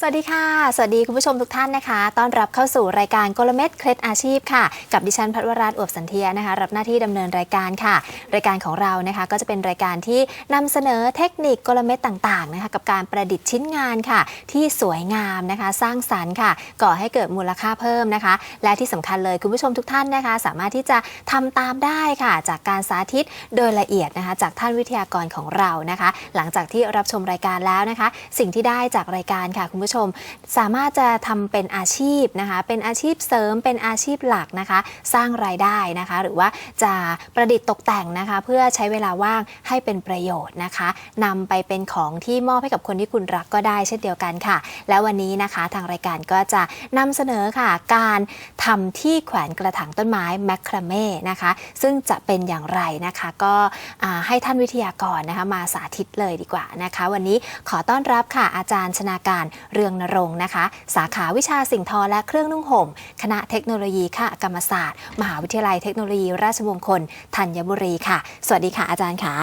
สวัสดีค่ะ สวัสดีคุณผู้ชมทุกท่านนะคะ ต้อนรับเข้าสู่รายการกลเม็ดเคล็ดอาชีพค่ะ กับดิฉันพัทวราชอวบสันเทียนะคะ รับหน้าที่ดำเนินรายการค่ะ รายการของเรานะคะ ก็จะเป็นรายการที่นำเสนอเทคนิคกลเม็ดต่างๆนะคะ กับการประดิษฐ์ชิ้นงานค่ะ ที่สวยงามนะคะ สร้างสรรค์ค่ะ ก่อให้เกิดมูลค่าเพิ่มนะคะ และที่สำคัญเลยคุณผู้ชมทุกท่านนะคะ สามารถที่จะทำตามได้ค่ะ จากการสาธิตโดยละเอียดนะคะ จากท่านวิทยากรของเรานะคะ หลังจากที่รับชมรายการแล้วนะคะ สิ่งที่ได้จากรายการค่ะคุณผู้ชม สามารถจะทำเป็นอาชีพนะคะ เป็นอาชีพเสริมเป็นอาชีพหลักนะคะ สร้างรายได้นะคะ หรือว่าจะประดิษฐ์ตกแต่งนะคะ เพื่อใช้เวลาว่างให้เป็นประโยชน์นะคะนำไปเป็นของที่มอบให้กับคนที่คุณรักก็ได้เช่นเดียวกันค่ะ แล้ววันนี้นะคะทางรายการก็จะนำเสนอค่ะ การทำที่แขวนกระถางต้นไม้แมคคราเม่นะคะ ซึ่งจะเป็นอย่างไรนะคะ ก็ให้ท่านวิทยากรนะคะมาสาธิตเลยดีกว่านะคะ วันนี้ขอต้อนรับค่ะอาจารย์ชนาการเรืองนรงค์นะคะ สาขาวิชาสิ่งทอและเครื่องนุ่งห่ม คณะเทคโนโลยีค่ะกรรมศาสตร์ มหาวิทยาลัยเทคโนโลยี ราชมงคลธัญบุรีค่ะ สวัสดีค่ะอาจารย์ค่ะ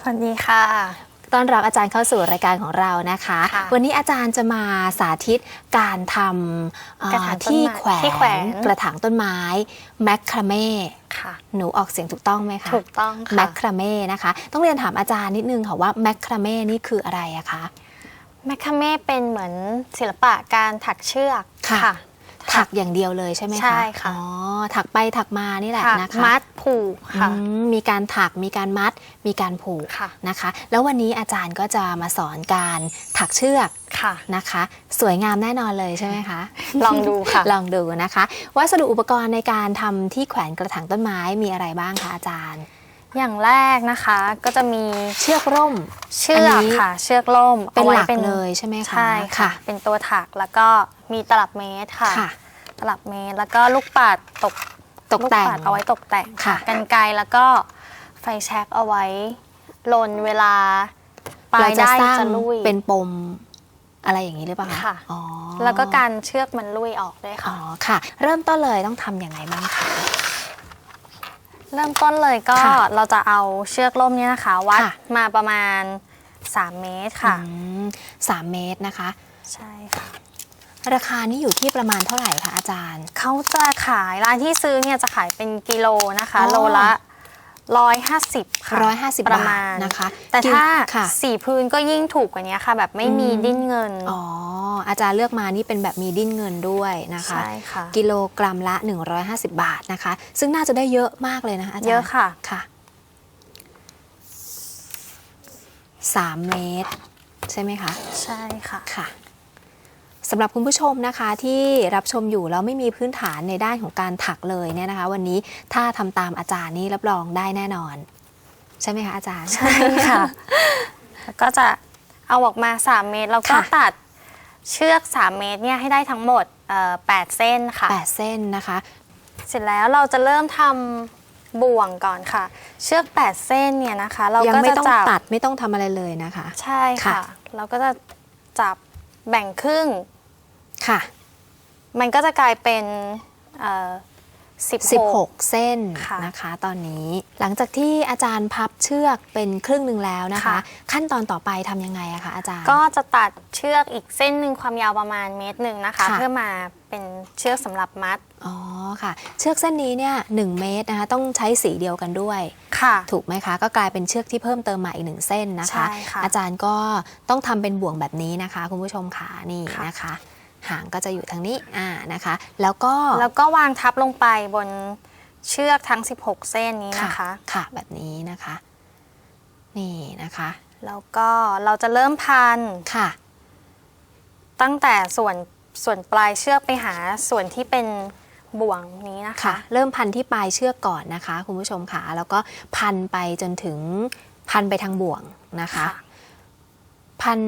สวัสดีค่ะต้อนรับอาจารย์เข้าสู่รายการของเรานะคะค่ะวันนี้อาจารย์จะมาสาธิตการทำเอ่อกระถางต้นไม้ที่แขวที่แขวนกระถางต้นไม้แมคคราเม่ค่ะหนูออกเสียงถูกต้องไหมคะ ถูกต้องแมค่ะคคราเม่นะคะ ต้องเรียนถามอาจารย์นิดนึงค่ะว่าแมคคราเม่นี่คืออะไรอะคะ แมคคาเม่เป็นเหมือนศิลปะการถักเชือกค่ะ ถักอย่างเดียวเลยใช่ไหมคะใช่ค่ะ อ๋อถักไปถักมานี่แหละถักนะคะมัดผูกค่ะ อืมมีการถักมีการมัด มีการผูกค่ะ นะคะ แล้ววันนี้อาจารย์ก็จะมาสอนการถักเชือกค่ะ นะคะ สวยงามแน่นอนเลยใช่ไหมคะ ลองดูค่ะ ลองดูนะคะ วัสดุอุปกรณ์ในการทำที่แขวนกระถางต้นไม้มีอะไรบ้างคะอาจารย์ อย่างแรกนะคะก็จะมีเชือกร่ม เชือกค่ะ เชือกล่มเป็นอาไว้หลักเลยใช่ไหมคะใช่ค่ะ เป็นตัวถักแล้วก็มีตลับเมตรค่ะค่ะตลับเมตรแล้วก็ลูกปัดตกตกแต่งลูปัดเอาไว้ตกแต่งค่ะกันไกรแล้วก็ไฟแช็กเอาไว้ลนเวลาปลาเรายจะได้สร้างจะลุยเป็นปมอะไรอย่างนี้หรือเปล่าค่ะอ๋อแล้วก็การเชือกมันลุยออกด้วยอ๋อค่ะค่ะ เริ่มต้นเลยต้องทำยังไงบ้างคะ เริ่มต้นเลยก็ค่ะเราจะเอาเชือกล่มเนี่ยนะคะ วัดค่ะ มาประมาณ 3 เมตรค่ะ อืมสามเมตรนะคะ ใช่ค่ะ ราคานี่อยู่ที่ประมาณเท่าไหร่คะอาจารย์ เขาจะขายร้านที่ซื้อเนี่ยจะขายเป็นกิโลนะคะ อ๋อ โลละ ร้อยห้าสิบค่ะร้อยห้าสิบประบามาทณนะคะแต่ถ้าค่ะ สีพื้นก็ยิ่งถูกกว่านี้ค่ะ แบบไม่มีอืม ดิ้นเงินอ๋ออาจารย์เลือกมานี่เป็นแบบมีดิ้นเงินด้วยนะคะ ใช่ค่ะ กิโลกรัมละ 150 บาทนะคะ ซึ่งน่าจะได้เยอะมากเลยนะคะอาจารย์เยอะค่ะ ค่ะ3เมตร ใช่ไหมคะ ใช่ค่ะ ค่ะ สำหรับคุณผู้ชมนะคะที่รับชมอยู่แล้วไม่มีพื้นฐานในด้านของการถักเลยเนี่ยนะคะ วันนี้ถ้าทำตามอาจารย์นี่รับรองได้แน่นอน ใช่ไหมคะอาจารย์ ใช่ค่ะ แล้วก็จะเอาออกมา 3 เมตรแล้วก็ค่ะ ตัดเชือก 3 เมตรเนี่ยให้ได้ทั้งหมดเอ่อ8เส้นค่ะ แปดเส้นนะคะ เสร็จแล้วเราจะเริ่มทำบ่วงก่อนค่ะ เชือก 8 เส้นเนี่ยนะคะ เรายังก็ไม่จะต้องจับตัดไม่ต้องทำอะไรเลยนะคะ ใช่ค่ะ ค่ะ เราก็จะจับแบ่งครึ่ง ค่ะ มันก็จะกลายเป็นเอ่อ16 16 เส้นค่ะนะคะตอนนี้หลังจากที่อาจารย์พับเชือกเป็นครึ่งหนึ่งแล้วนะคะ ค่ะ ขั้นตอนต่อไปทำยังไงอะคะอาจารย์ ก็จะตัดเชือกอีกเส้นหนึ่งความยาวประมาณเมตรหนึ่งนะคะ ค่ะ เพื่อมาเป็นเชือกสำหรับมัดอ๋อค่ะ เชือกเส้นนี้เนี่ยหเมตรนะคะต้องใช้สีเดียวกันด้วย ค่ะ ถูกไหมคะ ก็กลายเป็นเชือกที่เพิ่มเติมมาอีกหนึ่งเส้นนะคะ ใช่ค่ะอาจารย์ก็ต้องทำเป็นบ่วงแบบนี้นะคะ คุณผู้ชมค่ะนี่ค่ะ นะคะ หางก็จะอยู่ทางนี้อ่านะคะ แล้วก็แล้วก็วางทับลงไปบนเชือกทั้ง 16 เส้นนี้นะคะ ค่ะแบบนี้นะคะ นี่นะคะ แล้วก็เราจะเริ่มพันค่ะ ตั้งแต่ส่วนส่วนปลายเชือกไปหาส่วนที่เป็นบ่วงนี้นะคะค่ะเริ่มพันที่ปลายเชือกก่อนนะคะ คุณผู้ชมค่ะแล้วก็พันไปจนถึงพันไปทางบ่วงนะคะค่ะ พัน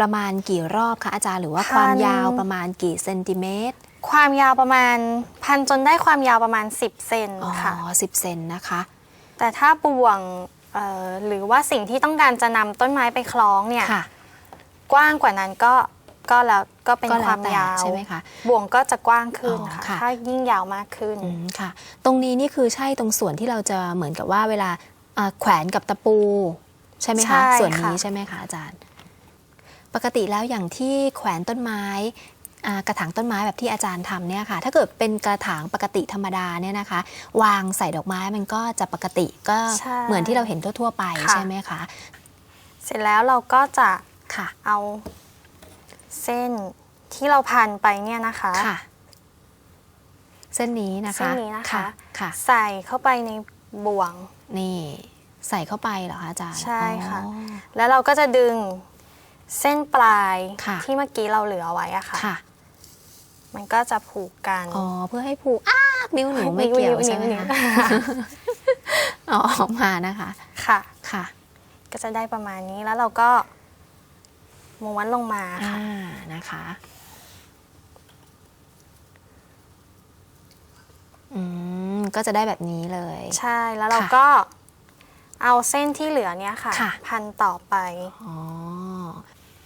ประมาณกี่รอบคะอาจารย์หรือว่าพัน ความยาวประมาณกี่เซนติเมตรความยาวประมาณพันจนได้ความยาวประมาณ 10 เซนอ๋อค่ะ สิบเซนนะคะ แต่ถ้าบ่วงเอ่อหรือว่าสิ่งที่ต้องการจะนำต้นไม้ไปคล้องเนี่ย ค่ะกว้างกว่านั้นก็ก็แล้วก็เป็นก็แล้วความแต่ยาวใช่ไหมคะ บ่วงก็จะกว้างขึ้นอ๋อค่ะ ค่ะ ถ้ายิ่งยาวมากขึ้น อืมค่ะ ตรงนี้นี่คือใช่ตรงส่วนที่เราจะเหมือนกับว่าเวลาอ่าแขวนกับตะปู ใช่ไหมใช่คะค่ะส่วนนี้ใช่ไหมคะอาจารย์ ปกติแล้วอย่างที่แขวนต้นไม้อ่ากระถางต้นไม้แบบที่อาจารย์ทำเนี่ยค่ะ ถ้าเกิดเป็นกระถางปกติธรรมดาเนี่ยนะคะ วางใส่ดอกไม้มันก็จะปกติก็ใช่เหมือนที่เราเห็นทั่ว ๆ ไปค่ะใช่ไหมคะเสร็จแล้วเราก็จะค่ะเอาเส้นที่เราพันไปเนี่ยนะคะค่ะ เส้นนี้นะคะเส้นนี้นะคะค่ะใส่เข้าไปในบ่วงนี่ ใส่เข้าไปเหรอคะอาจารย์ใช่ค่ะอ๋อแล้วเราก็จะดึง เส้นปลายค่ะ ที่เมื่อกี้เราเหลือไว้อะค่ะ ค่ะ มันก็จะผูกกัน อ๋อ เพื่อให้ผูกอ้ากนิ้วหนูไม่นิ้วเกี่ยวนิ้วใช่ไหมนิ้วคะอ๋อออกมานะคะ ค่ะ ค่ะก็จะได้ประมาณนี้แล้วเราก็ม้วนลงมาอ่าค่ะ นะคะ อืม ก็จะได้แบบนี้เลย ใช่แล้วเราค่ะก็เอาเส้นที่เหลือเนี่ยค่ะ ค่ะ พันต่อไป อ๋อ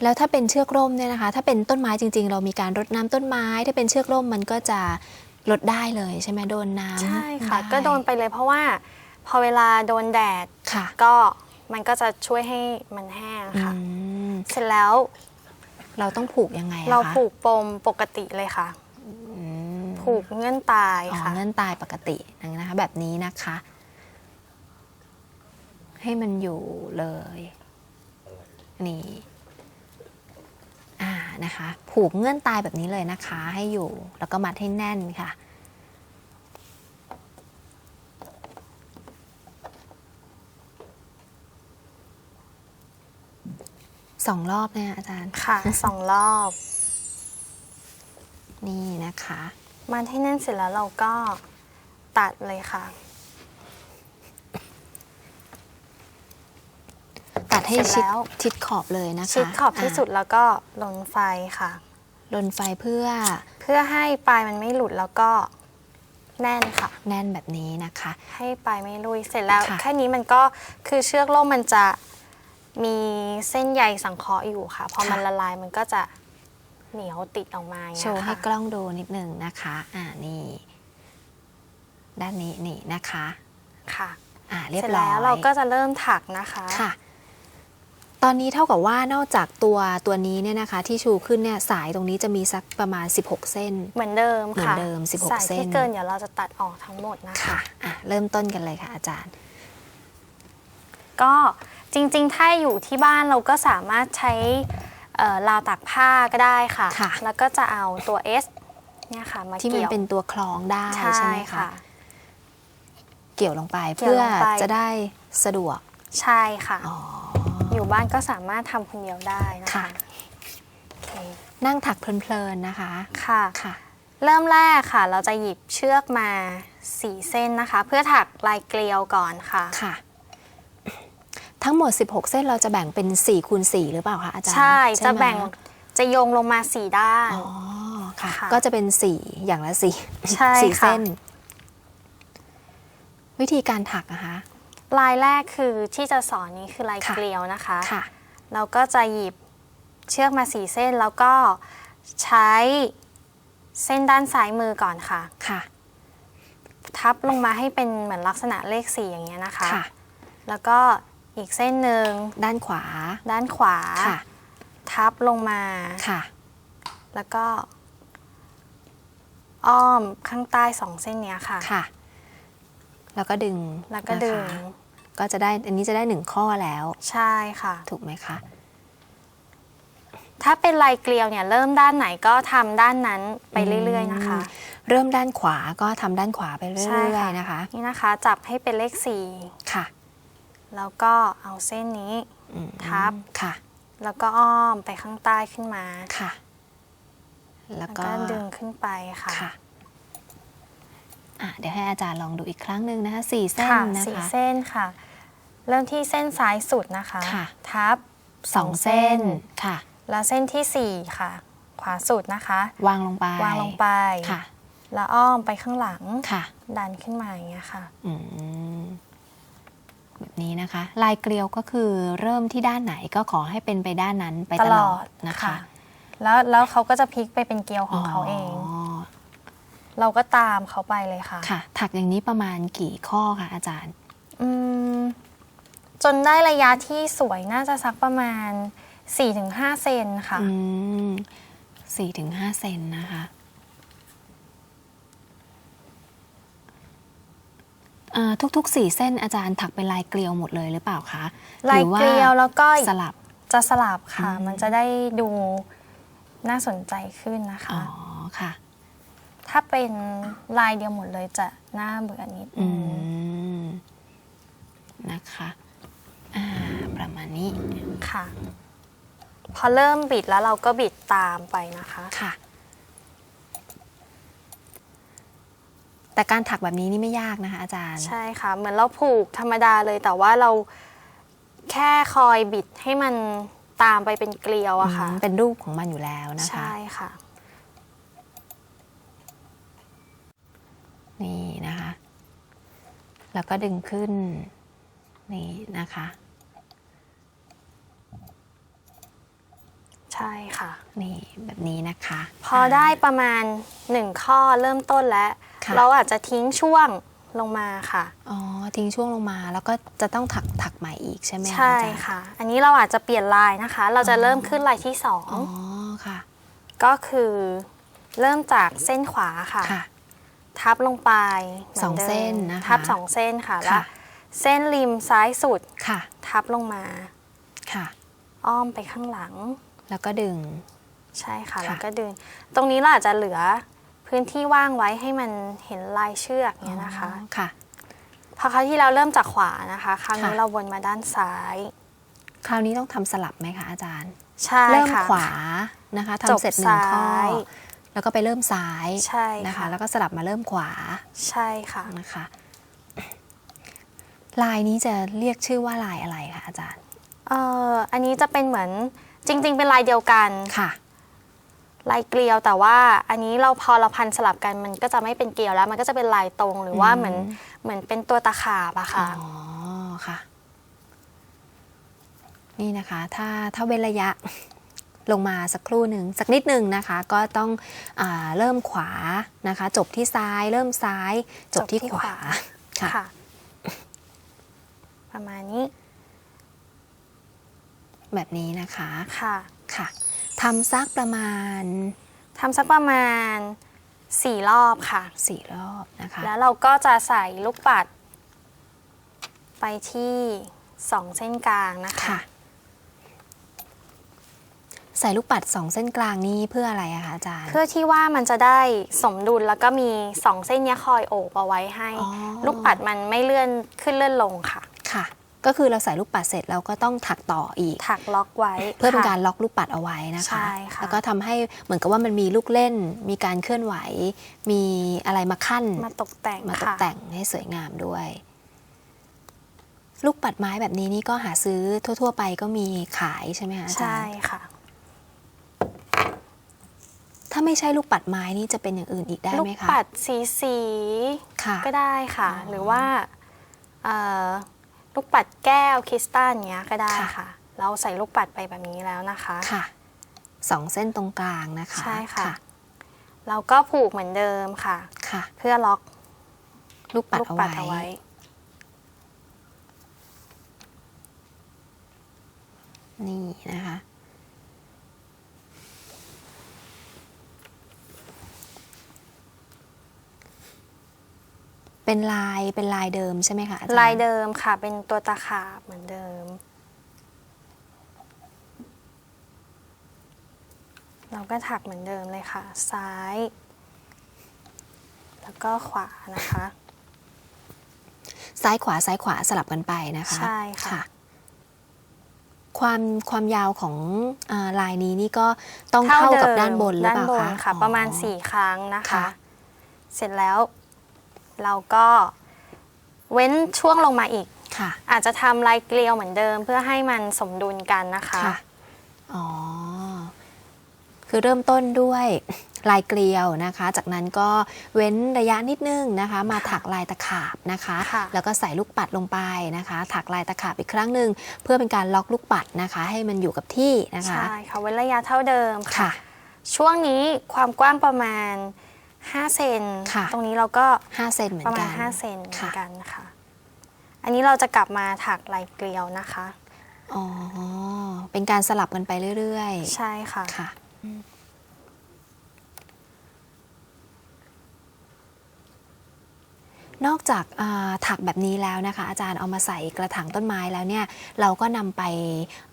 แล้วถ้าเป็นเชือกร่มเนี่ยนะคะ ถ้าเป็นต้นไม้จริง ๆ เรามีการรดน้ำต้นไม้ ถ้าเป็นเชือกร่มมันก็จะลดได้เลยใช่ไหมโดนน้ำใช่ค่ะไก็โดนไปเลยเพราะว่าพอเวลาโดนแดดค่ะก็มันก็จะช่วยให้มันแห้งอืค่ะมเสร็จแล้ว เราต้องผูกยังไงอะคะเราผูกปมปกติเลยค่ะอืมผูกเงื่อนตายอ๋อค่ะเงื่อนตายปกตินะคะแบบนี้นะคะ ให้มันอยู่เลย นี่อ่า นะคะ ผูกเงื่อนตายแบบนี้เลยนะคะ ให้อยู่แล้วก็มัดให้แน่นค่ะ สองรอบเนี่ยอาจารย์ ค่ะ สองรอบ นี่นะคะมาที่แน่นเสร็จแล้วเราก็ตัดเลยค่ะ ตัด ให้เสร็ชิจดแล้วชิดขอบเลยนะคะชิดขอบที่สุดแล้วก็ลนไฟค่ะลนไฟเพื่อ เพื่อให้ปลายมันไม่หลุดแล้วก็แน่นค่ะ แน่นแบบนี้นะคะ ให้ปลายไม่ลุยเสร็จแล้วค่ะแค่นี้มันก็คือเชือกล่มมันจะมีเส้นใยสังเคราะห์อยู่ค่ะ พอมันละลายมันก็จะเหนียวติดออกมาอย่างโชเงี้ว์ยให้ค่ะกล้องดูนิดหนึ่งนะคะ อ่านี่ ด้านนี้นี่นะคะ ค่ะ อ่าเรียเสร็บจร้อยแล้วเราก็จะเริ่มถักนะคะ ค่ะ ตอนนี้เท่ากับว่านอกจากตัวตัวนี้เนี่ยนะคะ ที่ชูขึ้นเนี่ยสายตรงนี้จะมีสักประมาณ 16 เส้น เหมือนเดิมค่ะเหมือนเดิม 16 สายเส้นที่เกินเดี๋ยวเราจะตัดออกทั้งหมดนะคะ ค่ะอะ เริ่มต้นกันเลยค่ะอาจารย์ ก็จริงๆ ถ้าอยู่ที่บ้านเราก็สามารถใช้เอ่อราวตากผ้าก็ได้ค่ะ ค่ะ แล้วก็จะเอาตัว S เนี่ยค่ะมาที่มันเกี่ยวเป็นตัวคล้องได้ใช่ใช่ไหมคะค่ะเกี่ยวลงไปเกี่ยวเพื่อลงไป จะได้สะดวก ใช่ค่ะ อ๋อ อยู่บ้านก็สามารถทำคนเดียวได้นะค่ะ คะโอเคนั่งถักเพลินๆนะคะ ค่ะ ค่ะ เริ่มแรกค่ะ เราจะหยิบเชือกมาสี่เส้นนะคะ เพื่อถักลายเกลียวก่อนค่ะ ค่ะ ทั้งหมด 16 เส้นเราจะแบ่งเป็น4คูณ4หรือเปล่าคะอาจารย์ใช่ไหมจะแบ่งจะโยงลงมาสี่ด้าน อ๋อค่ะ ค่ะก็จะเป็น 4 อย่างละ4ใช่สี่ค่ะ เส้น วิธีการถักนะคะ ลายแรกคือที่จะสอนนี้คือลายค่ะเกลียวนะคะค่ะ เราก็จะหยิบเชือกมาสี่เส้นแล้วก็ใช้เส้นด้านซ้ายมือก่อนค่ะ ค่ะ ทับลงมาให้เป็นเหมือนลักษณะเลขสี่อย่างเงี้ยนะคะ ค่ะ แล้วก็อีกเส้นหนึ่งด้านขวา ด้านขวา ค่ะ ทับลงมา ค่ะ แล้วก็ อ้อมข้างใต้สองเส้นเนี้ยค่ะ ค่ะ แล้วก็ดึงแล้วก็ดึงนะคะ ก็จะได้อันนี้จะได้หนึ่งข้อแล้ว ใช่ค่ะ ถูกไหมคะ ถ้าเป็นลายเกลียวเนี่ยเริ่มด้านไหนก็ทำด้านนั้นไปเรื่อย ๆ นะคะ เริ่มด้านขวาก็ทำด้านขวาไปเรื่ใช่อยค่ะ ๆนะคะนี่นะคะ จับให้เป็นเลขสี่ค่ะแล้วก็เอาเส้นนี้ อืมทับ ค่ะแล้วก็อ้อมไปข้างใต้ขึ้นมา ค่ะ แล้แล้ววก็ก็ดึงขึ้นไปค่ะ ค่ะ อะเดี๋ยวให้อาจารย์ลองดูอีกครั้งหนึ่งนะคะสี่เส้นค่ะนะสี่คะ เส้นค่ะ เริ่มที่เส้นซ้ายสุดนะคะ ค่ะ ทับสองเส้นค่ะ แล้วเส้นที่สี่ค่ะ ขวาสุดนะคะ วางลงไปวางลงไป ค่ะแล้วอ้อมไปข้างหลัง ค่ะดันขึ้นมาอย่างเงี้ยค่ะ อืมแบบนี้นะคะ ลายเกลียวก็คือเริ่มที่ด้านไหนก็ขอให้เป็นไปด้านนั้นไปตตลลออดดนะคะค่ะแล้วแล้วเขาก็จะพลิกไปเป็นเกลียวของเขาเอง เราก็ตามเขาไปเลยค่ะ ค่ะ ถักอย่างนี้ประมาณกี่ข้อคะอาจารย์ อืม จนได้ระยะที่สวยน่าจะสักประมาณ 4-5 เซนค่ะ อืมสี่ถึงห้าเซนนะคะอ่าทุกๆสี่เส้นอาจารย์ถักเป็นลายเกลียวหมดเลยหรือเปล่าคะลายเกลียวแล้วก็สลับจะสลับค่ะอืมมันจะได้ดูน่าสนใจขึ้นนะอ๋อคะค่ะ ถ้าเป็นลายเดียวหมดเลยจะน่าเบื่อนิดอืนึงมนะคะอ่าประมาณนี้ค่ะ พอเริ่มบิดแล้วเราก็บิดตามไปนะคะ ค่ะ แต่การถักแบบนี้นี่ไม่ยากนะคะ อาจารย์ ใช่ค่ะ เหมือนเราผูกธรรมดาเลยแต่ว่าเราแค่คอยบิดให้มันตามไปเป็นเกลียวอะค่ะอืมเป็นรูปของมันอยู่แล้วนะคะ ใช่ค่ะ นี่นะคะ แล้วก็ดึงขึ้น นี่นะคะ ใช่ค่ะ นี่แบบนี้นะคะ พอได้ประมาณหนึ่งข้อเริ่มต้นแล้ว ค่ะ เราอาจจะทิ้งช่วงลงมาค่ะ อ๋อ ทิ้งช่วงลงมาแล้วก็จะต้องถักถักใหม่อีกใช่ไหมคะใช่อาจารย์ ค่ะ อันนี้เราอาจจะเปลี่ยนลายนะคะ เราจะเริ่มขึ้นลายที่สองอ๋อค่ะ ก็คือ เริ่มจากเส้นขวาค่ะ ค่ะ ทับลงไปหมืสองดิมเส้นนะคะทับสองเส้นค่ะค่ะแล้วเส้นริมซ้ายสุดค่ะ ทับลงมาค่ะ อ้อมไปข้างหลัง แล้วก็ดึง ใช่ค่ะค่ะ แล้วก็ดึง ตรงนี้เราอาจจะเหลือพื้นที่ว่างไว้ให้มันเห็นลายเชือกเนี่ยนะคะอ๋อค่ะพอคราวที่เราเริ่มจากขวานะคะ คราวนี้ค่ะเราวนมาด้านซ้าย คราวนี้ต้องทำสลับไหมคะอาจารย์ ใช่เริ่มค่ะขวานะคะจบทำเสร็จหนึ่งข้อซ้าย แล้วก็ไปเริ่มซ้ายใช่นะคะค่ะแล้วก็สลับมาเริ่มขวาใช่ค่ะนะคะลายนี้จะเรียกชื่อว่าลายอะไรคะอาจารย์เอ่ออันนี้จะเป็นเหมือนจริง ๆ เป็นลายเดียวกันค่ะ ลายเกลียวแต่ว่าอันนี้เราพอเราพันสลับกันมันก็จะไม่เป็นเกลียวแล้ว มันก็จะเป็นลายตรงหรือว่าอืมเหมือนเหมือนเป็นตัวตะขาบอะอ๋ค่ะอค่ะ นี่นะคะ ถ้าถ้าเว้นระยะ ลงมาสักครู่หนึ่งสักนิดหนึ่งนะคะ ก็ต้องอาเริ่มขวานะคะ จบที่ซ้าย เริ่มซ้าย จบที่จบที่ขวาขวาค่ะค่ะ ประมาณนี้ แบบนี้นะคะค่ะค่ะทำสักประมาณทำสักประมาณสี่รอบค่ะสี่รอบนะคะ แล้วเราก็จะใส่ลูกปัด ไปที่สองเส้นกลางนะคะค่ะ ใส่ลูกปัดสองเส้นกลางนี่เพื่ออะไรอะคะอาจารย์ เพื่อที่ว่ามันจะได้สมดุลแล้วก็มีสองเส้นเนี้ยคอยโอบเอาไว้ให้ อ๋อ ลูกปัดมันไม่เลื่อนขึ้นเลื่อนลงค่ะ ค่ะ ก็คือเราใส่ลูกปัดเสร็จเราก็ต้องถักต่ออีก ถักล็อกไว้เพื่อเป็นค่ะ การล็อกลูกปัดเอาไว้นะคะ ใช่ค่ะ แล้วก็ทำให้เหมือนกับว่ามันมีลูกเล่น มีการเคลื่อนไหว มีอะไรมาขั้น มาตกแต่งมาตกค่ะ แต่งให้สวยงามด้วย ลูกปัดไม้แบบนี้นี่ก็หาซื้อทั่ว ๆ ไปก็มีขายใช่ไหมคะอาจารใช่ย์ค่ะ ถ้าไม่ใช่ลูกปัดไม้นี่จะเป็นอย่างอื่นอีกได้ลูกไหมคะปัดสีสีค่ะก็ได้ค่ะอ๋อหรือว่าเอ่อลูกปัดแก้วคริสตัลเนี้ยก็ได้ค่ะ ค่ะ เราใส่ลูกปัดไปแบบนี้แล้วนะคะ ค่ะสองเส้นตรงกลางนะคะใช่ค่ะ เราก็ผูกเหมือนเดิมค่ะ ค่ะ เพื่อล็อกลูกปัดลูกเอาปัดไว้เอาไว้ นี่นะคะ เป็นลายเป็นลายเดิมใช่ไหมคะอจรลายเดิมค่ะ เป็นตัวตะขาบเหมือนเดิม เราก็ถักเหมือนเดิมเลยค่ะ ซ้าย แล้วก็ขวานะคะ ซ้ายขวาซ้ายขวาสลับกันไปนะคะใช่ค่ะ ความความยาวของอาลายนี้นี่ก็ต้องเท่ากับด้านบนหรือเปล่าด้านบนคะค่ะอ๋อประมาณ4ครั้งนะคะค่ะเสร็จแล้ว เราก็เว้นช่วงลงมาอีก ค่ะ อาจจะทำลายเกลียวเหมือนเดิม เพื่อให้มันสมดุลกันนะคะค่ะอ๋อ คือเริ่มต้นด้วยลายเกลียวนะคะ จากนั้นก็เว้นระยะนิดนึงนะคะ มาถักลายตะขาบนะคะ ค่ะ แล้วก็ใส่ลูกปัดลงไปนะคะ ถักลายตะขาบอีกครั้งหนึ่งเพื่อเป็นการล็อกลูกปัดนะคะ ให้มันอยู่กับที่นะคะ ใช่ค่ะเว้นระยะเท่าเดิมค่ะ ค่ะ ช่วงนี้ความกว้างประมาณ 5 เซน ค่ะ ตรงนี้เราก็5เซนเหมือประนมากัณน 5เซนเหมือนค่ะ กันค่ะ อันนี้เราจะกลับมาถักลายเกลียวนะคะ อ๋อ เป็นการสลับกันไปเรื่อยใช่ค่ะ ๆ ค่ะ นอกจากอ่าถักแบบนี้แล้วนะคะ อาจารย์เอามาใส่กระถางต้นไม้แล้วเนี่ย เราก็นำไป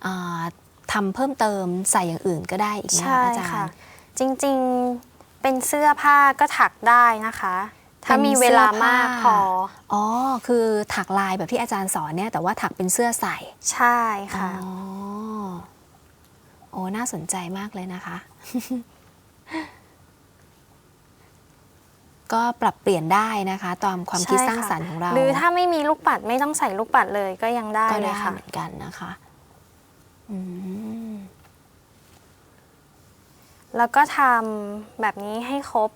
อ่าทำเพิ่มเติมใส่อย่างอื่นก็ได้อีกนะใช่อาจารค่ะ ย์ จริงๆ เป็นเสื้อผ้าก็ถักได้นะคะ ถ้าเป็นมีเวลามากเสื้อผ้าพอ อ๋อ คือถักลายแบบที่อาจารย์สอนเนี่ย แต่ว่าถักเป็นเสื้อใส่ ใช่ค่ะ อ๋อ โอ้ น่าสนใจมากเลยนะคะ ก็ปรับเปลี่ยนได้นะคะ ตามความคิดใช่สร้างค่ะสรรค์ของเรา หรือถ้าไม่มีลูกปัดไม่ต้องใส่ลูกปัดเลยก็ยังได้ก็เลได้ยค่ะเหมือนกันนะคะ อืม แล้วก็ทำแบบนี้ให้ครบ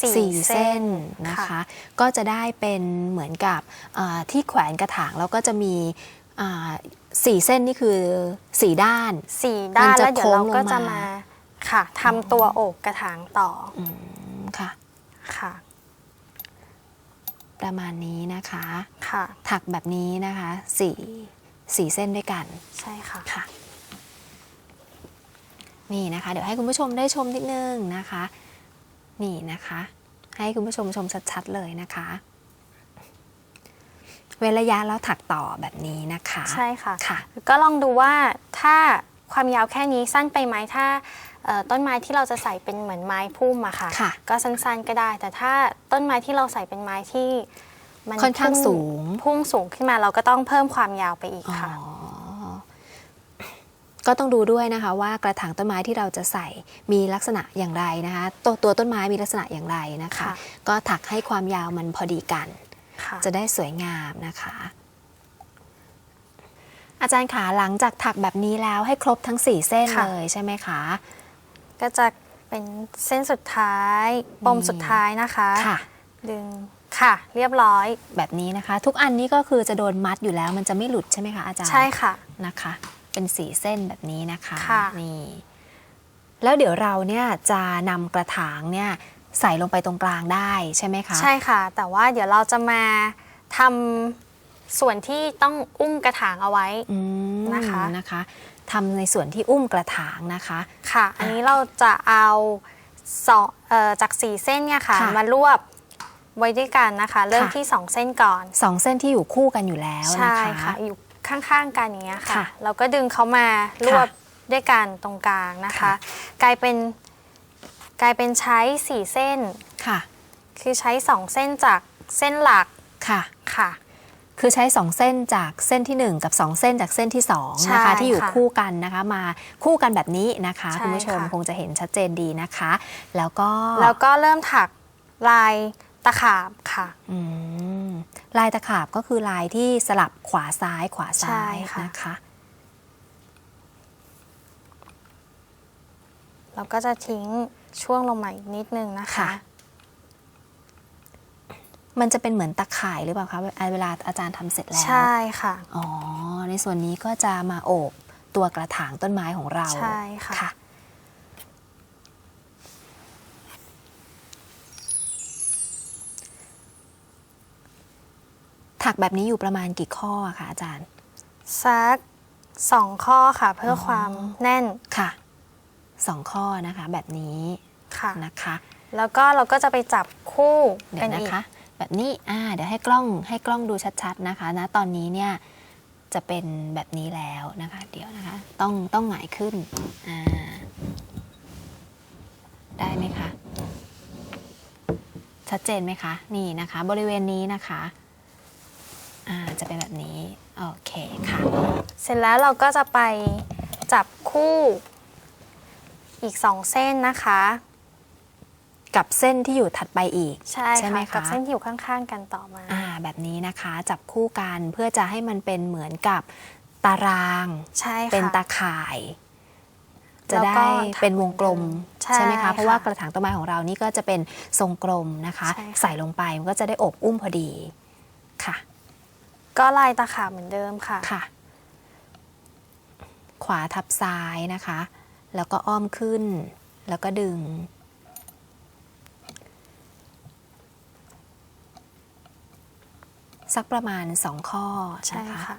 สี่สี่เส้เส้นนนะคะ ก็จะได้เป็นเหมือนกับอ่าที่แขวนกระถางแล้วก็จะมีอ่าสี่เส้นนี่คือสี่ด้านสี่ด้านมันจะแล้วเดี๋ยวเราก็โค้งลงมาจะมาค่ะทำตัวโอกกระถางต่อออืมค่ะค่ะ ประมาณนี้นะคะค่ะ ถักแบบนี้นะคะสี่สี่เส้นด้วยกัน ใช่ค่ะค่ะ นี่นะคะ เดี๋ยวให้คุณผู้ชมได้ชมนิดนึงนะคะ นี่นะคะ ให้คุณผู้ชมชมชัดๆเลยนะคะ เว้นระยะแล้วถักต่อแบบนี้นะคะใช่ค่ะค่ะก็ลองดูว่าถ้าความยาวแค่นี้สั้นไปไหมถ้าเอ่อต้นไม้ที่เราจะใส่เป็นเหมือนไม้พุ่มอะค่ะค่ะ ก็สั้นๆก็ได้ แต่ถ้าต้นไม้ที่เราใส่เป็นไม้ที่มันค่อนข้างพุ่สูงพุ่งสูงขึ้นมาเราก็ต้องเพิ่มความยาวไปอีกอ๋อค่ะ ก็ต้องดูด้วยนะคะว่ากระถางต้นไม้ที่เราจะใส่มีลักษณะอย่างไรนะคะตัวตัวต้นไม้มีลักษณะอย่างไรนะคะค่ะก็ถักให้ความยาวมันพอดีกันค่ะจะได้สวยงามนะคะ อาจารย์ขาหลังจากถักแบบนี้แล้วให้ครบทั้ง 4 เส้นค่ะเลยใช่ไหมคะ ก็จะเป็นเส้นสุดท้ายปมสุดท้ายนะคะค่ะดึงค่ะ เรียบร้อยแบบนี้นะคะ ทุกอันนี้ก็คือจะโดนมัดอยู่แล้วมันจะไม่หลุดใช่ไหมคะอาจารย์ใช่ค่ะนะคะ เป็นสีเส้นแบบนี้นะคะค่ะนี่แล้วเดี๋ยวเราเนี่ยจะนำกระถางเนี่ยใส่ลงไปตรงกลางได้ใช่ไหมคะ ใช่ค่ะ แต่ว่าเดี๋ยวเราจะมาทำส่วนที่ต้องอุ้มกระถางเอาไว้อืมนะคะนะคะทำในส่วนที่อุ้มกระถางนะคะ ค่ะ อันนี้เราจะเอาสองเอ่อจากสี่เส้นเนี่ยค่ะค่ะ มารวบไว้ด้วยกันนะคะ เริ่มค่ะที่สองเส้นก่อนสองเส้นที่อยู่คู่กันอยู่แล้วใช่นะคะค่ะอยู่ ข้างๆกันอย่างเงี้ยค่ะ ค่ะเราก็ดึงเขามารวบด้วยกันตรงกลางนะคะ ค่ะ กลายเป็นกลายเป็นใช้สี่เส้น ค่ะ คือใช้สองเส้นจากเส้นหลักค่ะ ค่ะ คือใช้ 2 เส้นจากเส้นที่1 กับ 2 เส้นจากเส้นที่2ใช่นะคะที่อยู่ค่ะคู่กันนะคะมาคู่กันแบบนี้นะคะใช่คุณผู้ชมค่ะ คงจะเห็นชัดเจนดีนะคะ แล้วก็ แล้วก็เริ่มถักลายตะขาบค่ะ อืมลายตะขาบก็คือลายที่สลับขวาซ้ายขวาซ้ายใช่ค่ะ นะคะ เราก็จะทิ้งช่วงลงมาอีกนิดนึงนะคะ ค่ะ มันจะเป็นเหมือนตะข่ายหรือเปล่าคะเวลาอาจารย์ทำเสร็จแล้ว ใช่ค่ะ อ๋อ ในส่วนนี้ก็จะมาโอบตัวกระถางต้นไม้ของเราใช่ค่ะ ค่ะ ถักแบบนี้อยู่ประมาณกี่ข้ออะคะอาจารย์ สักสองข้อค่ะ เพื่อออความแน่นค่ะสองข้อนะคะ แบบนี้ค่ะนะคะ แล้วก็เราก็จะไปจับคู่เดี๋กัยนวนะอีกคะ แบบนี้อ่าเดี๋ยวให้กล้องให้กล้องดูชัดๆนะคะนะตอนนี้เนี่ยจะเป็นแบบนี้แล้วนะคะ เดี๋ยวนะคะ ต้องต้องหงายขึ้นอ่าได้ไหมคะชัดเจนไหมคะ นี่นะคะ บริเวณนี้นะคะอ่าจะเป็นแบบนี้ โอเคค่ะ เสร็จแล้วเราก็จะไปจับคู่อีกสองเส้นนะคะ กับเส้นที่อยู่ถัดไปอีก ใช่ใช่ไหมค่ะคะกับเส้นที่อยู่ข้างๆกันต่อมา อ่าแบบนี้นะคะ จับคู่กันเพื่อจะให้มันเป็นเหมือนกับตาราง ใช่ค่ะ เป็นตาข่าย จะแล้วก็ได้เป็นวงกลมใช่ไหมคะเพราะว่าค่ะกระถางต้นไม้ของเรานี่ก็จะเป็นทรงกลมนะคะ ใช่ค่ะ ใส่ลงไปมันก็จะได้อบอุ้มพอดีค่ะ ก็ลายตาขาบเหมือนเดิมค่ะ ค่ะ ขวาทับซ้ายนะคะ แล้วก็อ้อมขึ้น แล้วก็ดึง สักประมาณสองข้อใช่นะคะค่ะ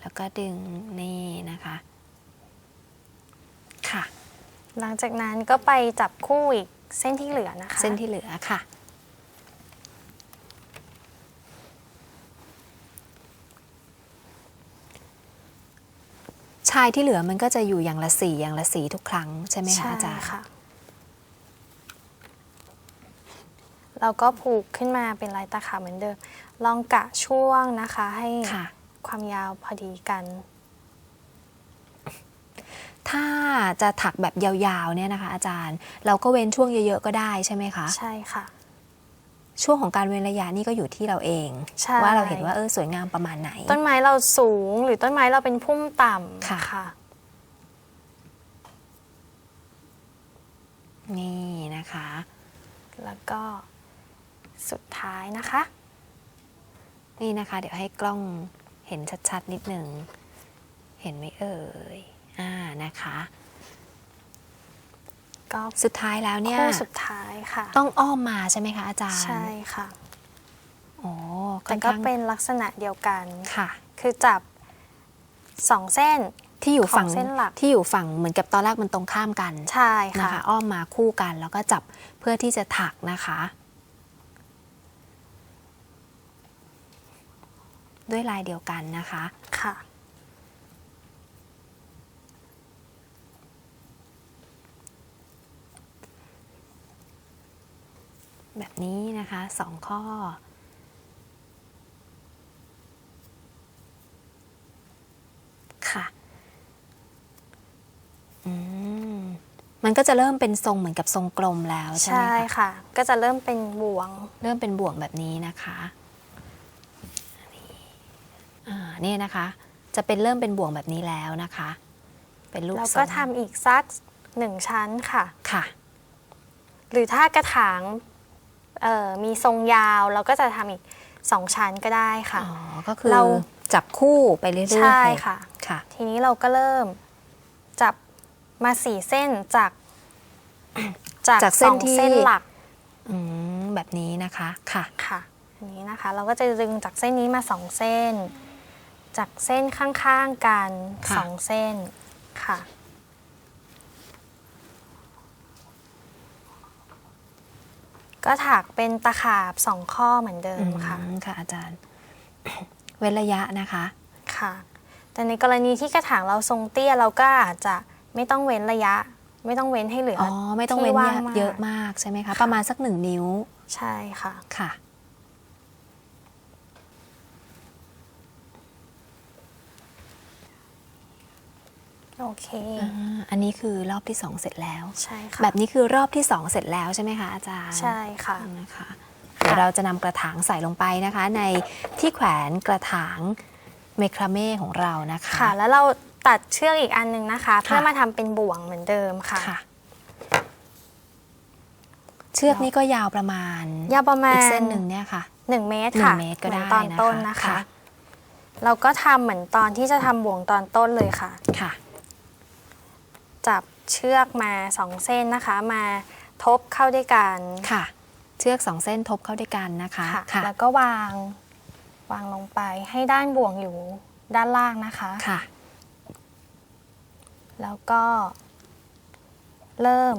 แล้วก็ดึงนี่นะคะ ค่ะ หลังจากนั้นก็ไปจับคู่อีกเส้นที่เหลือนะคะ เส้นที่เหลือค่ะ ชายที่เหลือมันก็จะอยู่อย่างละสีอย่างละสีทุกครั้งใช่ไหมคะใช่อาจารย์ค่ะ เราก็ผูกขึ้นมาเป็นลายตาขาบเหมือนเดิม ลองกะช่วงนะคะ ให้ค่ะความยาวพอดีกัน ถ้าจะถักแบบยาวๆเนี่ยนะคะ อาจารย์ เราก็เว้นช่วงเยอะๆก็ได้ใช่ไหมคะ ใช่ค่ะ ช่วงของการเว้นระยะนี่ก็อยู่ที่เราเอง ใช่ ว่าเราเห็นว่าเออสวยงามประมาณไหน ต้นไม้เราสูงหรือต้นไม้เราเป็นพุ่มต่ำค่ะค่ะนี่นะคะ แล้วก็สุดท้ายนะคะ นี่นะคะ เดี๋ยวให้กล้องเห็นชัดๆ นิดหนึ่ง เห็นไหมเอ่ย อ่านะคะ ก็สุดท้ายแล้วเนี่ย คู่สุดท้ายค่ะ ต้องอ้อมมาใช่ไหมคะอาจารย์ใช่ค่ะโอ้แต่ค่อนก็ข้างเป็นลักษณะเดียวกันค่ะ คือจับสองเส้นที่อยู่ฝั่งของเส้นหลักที่อยู่ฝั่งเหมือนกับตอนแรกมันตรงข้ามกันใช่นะค่ะคะ อ้อมมาคู่กันแล้วก็จับเพื่อที่จะถักนะคะ ด้วยลายเดียวกันนะคะค่ะ แบบนี้นะคะสองข้อ ค่ะ อืม มันก็จะเริ่มเป็นทรงเหมือนกับทรงกลมแล้วใช่ไหมใช่คะค่ะ ก็จะเริ่มเป็นบ่วง เริ่มเป็นบ่วงแบบนี้นะคะนี่อ่านี่นะคะ จะเป็นเริ่มเป็นบ่วงแบบนี้แล้วนะคะ เป็นรูปแล้วทรก็งทำอีกสักหนึ่งชั้นค่ะ ค่ะ หรือถ้ากระถาง เอ่อมีทรงยาวเราก็จะทำอีกสองชั้นก็ได้ค่ะ อ๋อ ก็คือเรา จับคู่ไปเรื่อยๆใช่ค่ะ ค่ะ ทีนี้เราก็เริ่มจับมาสี่เส้นจาก จากจากเส้นสองที่ เส้นหลักอืมแบบนี้นะคะค่ะ ค่ะอันนี้นะคะ เราก็จะดึงจากเส้นนี้มาสองเส้น จากเส้นข้างๆกันค่ะ สองเส้นค่ะ ก็ถักเป็นตะขาบสองข้อเหมือนเดิมค่ะอืมค่ะอาจารย์ เว้นระยะนะคะ ค่ะ แต่ในกรณีที่กระถางเราทรงเตี้ยเราก็อาจจะไม่ต้องเว้นระยะ ไม่ต้องเว้นให้เหลืออ๋ออไม่ต้องเว้นที่ว่างเยอะมากใช่ไหมคะ ประมาณสักหนึ่งนิ้ว ใช่ค่ะ ค่ะ โอเคอ่าอันนี้คือรอบที่สองเสร็จแล้ว ใช่ค่ะ แบบนี้คือรอบที่สองเสร็จแล้วใช่ไหมคะอาจารย์ ใช่ค่ะนะคะเดี๋ยวเราจะนำกระถางใส่ลงไปนะคะ ในที่แขวนกระถางเมคราเม่ของเรานะคะ ค่ะ แล้วเราตัดเชือกอีกอันหนึงนะคะ เพื่อมาทำเป็นบ่วงเหมือนเดิมค่ะค่ะเชือกนี้ก็ยาวประมาณ ยาวประมาณอีกเส้นหนึ่งเนี่ยค่ะหนึ่งเมตรหนึ่งค่ะเมตรก็ได้หอนตอนต้นนะคะนะคะค่ะเราก็ทำเหมือนตอนที่จะทำบ่วงตอนต้นเลยค่ะค่ะ จับเชือกมาสองเส้นนะคะ มาทบเข้าด้วยกันค่ะ เชือกสองเส้นทบเข้าด้วยกันนะคะค่ะค่ะแล้วก็วางวางลงไปให้ด้านบ่วงอยู่ด้านล่างนะคะ ค่ะ แล้วก็เริ่ม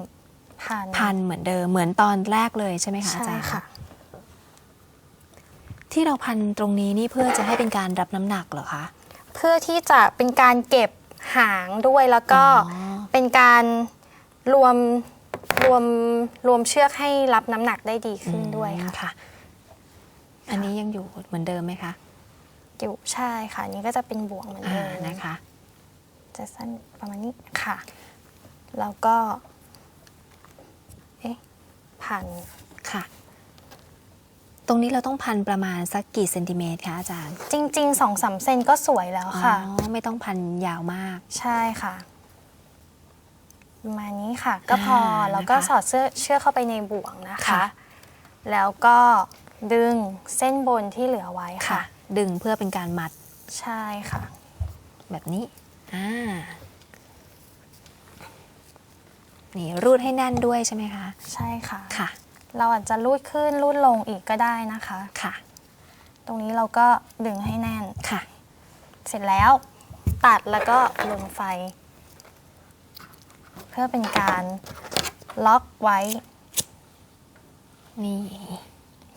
พันพันเหมือนเดิมเหมือนตอนแรกเลยใช่ไหมคะอาใช่จารย์ค่ะ ที่เราพันตรงนี้นี่เพื่อจะให้เป็นการรับน้ำหนักเหรอคะ เพื่อที่จะเป็นการเก็บ หางด้วยแล้วก็อ๋อเป็นการรวมรวมรวมเชือกให้รับน้ำหนักได้ดีขึ้นด้วยอืมค่ะค่ะ อันนี้ยังอยู่เหมือนเดิมไหมคะ อยู่ใช่ค่ะอันนี้ก็จะเป็นบ่วงเหมือนอ่าเดิมนะคะ จะสั้นประมาณนี้ค่ะ แล้วก็ เอ๊ะพันค่ะ ตรงนี้เราต้องพันประมาณสักกี่เซนติเมตรคะอาจารย์จริงๆสองสามเซนก็สวยแล้วอ๋อค่ะ ไม่ต้องพันยาวมาก ใช่ค่ะประมาณนี้ค่ะ ก็พออ่าแล้วก็นะคะสอดเสื้อเชือกเข้าไปในบ่วงนะคะ ค่ะ แล้วก็ดึงเส้นบนที่เหลือไว้ค่ะค่ะดึงเพื่อเป็นการมัดใช่ค่ะ แบบนี้อ่านี่รูดให้แน่นด้วยใช่ไหมคะ ใช่ค่ะ ค่ะ เราอาจจะรูดขึ้นรูดลงอีกก็ได้นะคะ ค่ะ ตรงนี้เราก็ดึงให้แน่น ค่ะ เสร็จแล้วตัดแล้วก็ลนไฟ เพื่อเป็นการล็อกไว้ นี่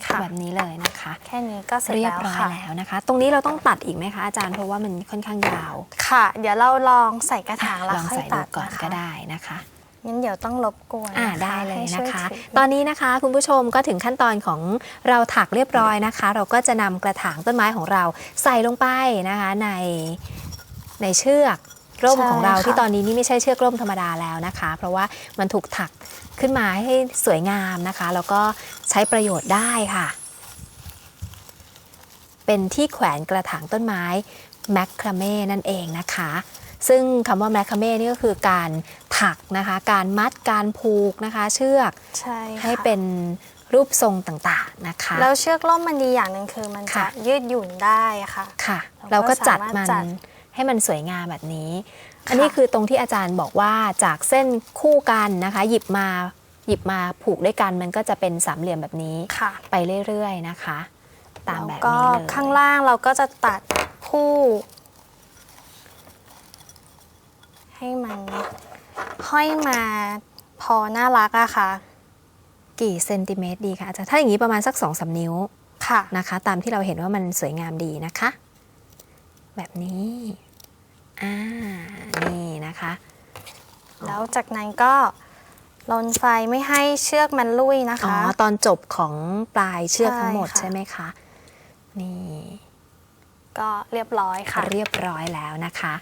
ค่ะแบบนี้เลยนะคะ แค่นี้ก็เสร็จเรียบแล้วร้อยค่ะ แล้วนะคะ ตรงนี้เราต้องตัดอีกไหมคะอาจารย์เพราะว่ามันค่อนข้างยาวค่ะ เดี๋ยวเราลองใส่กระถางแล้วลองค่อยใส่ดูตัดก่อนนะคะ ก็ได้นะคะ งั้นเดี๋ยวต้องรบกวนอ่านะคะได้เลยให้นะช่วคะ ถืตอนนี้นะคะคุณผู้ชมก็ถึงขั้นตอนของเราถักเรียบร้อยนะคะ เราก็จะนำกระถางต้นไม้ของเราใส่ลงไปนะคะในในเชือกร่มของเราที่ตอนนี้นี่ไม่ใช่เชือกร่มธรรมดาแล้วนะคะ เพราะว่ามันถูกถักขึ้นมาให้สวยงามนะคะ แล้วก็ใช้ประโยชน์ได้ค่ะ เป็นที่แขวนกระถางต้นไม้แมคคราเม่นั่นเองนะคะ ซึ่งคำว่าแมคคราเม่นี่ก็คือการถักนะคะ การมัดการผูกนะคะ เชือกใช่ค่ะให้เป็นรูปทรงต่างๆนะคะแล้วเชือกล่มมันดีอย่างหนึ่งคือมันจะค่ะยืดหยุ่นได้ค่ะ ค่ะ เราเราก็ก็จัดสามารถมันจัดให้มันสวยงามแบบนี้ค่ะอันนี้คือตรงที่อาจารย์บอกว่าจากเส้นคู่กันนะคะ หยิบมาหยิบมาผูกด้วยกันมันก็จะเป็นสามเหลี่ยมแบบนี้ค่ะ ไปเรื่อยๆนะคะ ตามแล้วแบบก็นี้เลยข้างล่างเราก็จะตัดผู้ ให้มันห้อยมาพอน่ารักอะค่ะ กี่เซนติเมตรดีคะอาจารย์ถ้าอย่างนี้ประมาณสัก2อสนิ้วค่ะนะคะ ตามที่เราเห็นว่ามันสวยงามดีนะคะ แบบนี้อ่านี่นะคะ แล้วจากนั้นก็ลนไฟไม่ให้เชือกมันลุยนะอ๋อคะตอนจบของปลายเชือกทั้งหมดใช่ค่ะใช่ไหมคะนี่ก็เรียบร้อยค่ะ เรียบร้อยแล้วนะคะ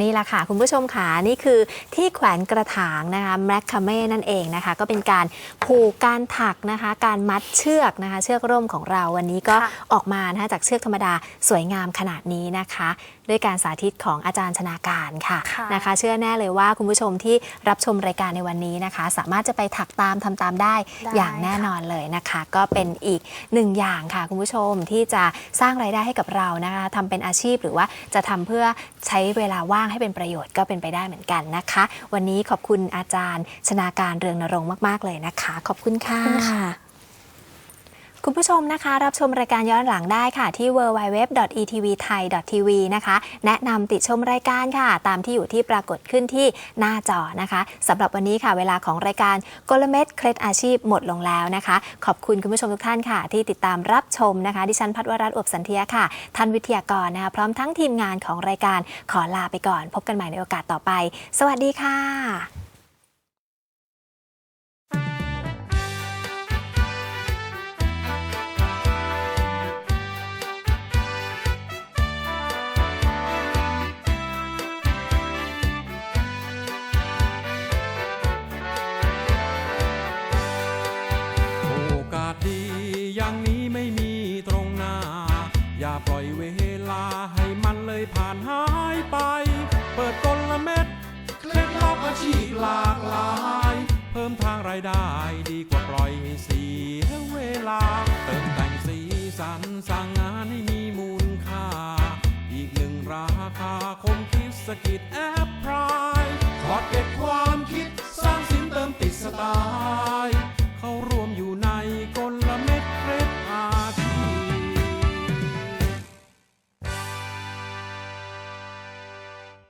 นี่แหละค่ะ คุณผู้ชมค่ะนี่คือที่แขวนกระถางนะคะแมคคาเม่นั่นเองนะคะ ก็เป็นการผูกการถักนะคะ การมัดเชือกนะคะ เชือกร่มของเราวันนี้ก็ค่ะออกมานะคะจากเชือกธรรมดาสวยงามขนาดนี้นะคะ ด้วยการสาธิตของอาจารย์ชนาการค่ะค่ะนะคะ เชื่อแน่เลยว่าคุณผู้ชมที่รับชมรายการในวันนี้นะคะ สามารถจะไปถักตามทำตามได้ได้อย่างแน่นอนเลยนะคะ ก็เป็นอีกหนึ่งอย่างค่ะ คุณผู้ชมที่จะสร้างรายได้ให้กับเรานะคะทำเป็นอาชีพหรือว่าจะทำเพื่อใช้เวลาว่างให้เป็นประโยชน์ก็เป็นไปได้เหมือนกันนะคะ วันนี้ขอบคุณอาจารย์ ชนาการเรืองนรงค์มาก ๆ เลยนะคะ ขอบคุณค่ะ คุณผู้ชมนะคะ รับชมรายการย้อนหลังได้ค่ะ ที่ www.etvthai.tv นะคะ แนะนำติดชมรายการค่ะ ตามที่อยู่ที่ปรากฏขึ้นที่หน้าจอนะคะสำหรับวันนี้ค่ะ เวลาของรายการกลเม็ดเคล็ดอาชีพหมดลงแล้วนะคะ ขอบคุณคุณผู้ชมทุกท่านค่ะ ที่ติดตามรับชมนะคะ ดิฉันพัฒวรัตน์อบสันเทียค่ะท่านวิทยากรนะคะพร้อมทั้งทีมงานของรายการขอลาไปก่อน พบกันใหม่ในโอกาสต่อไป สวัสดีค่ะ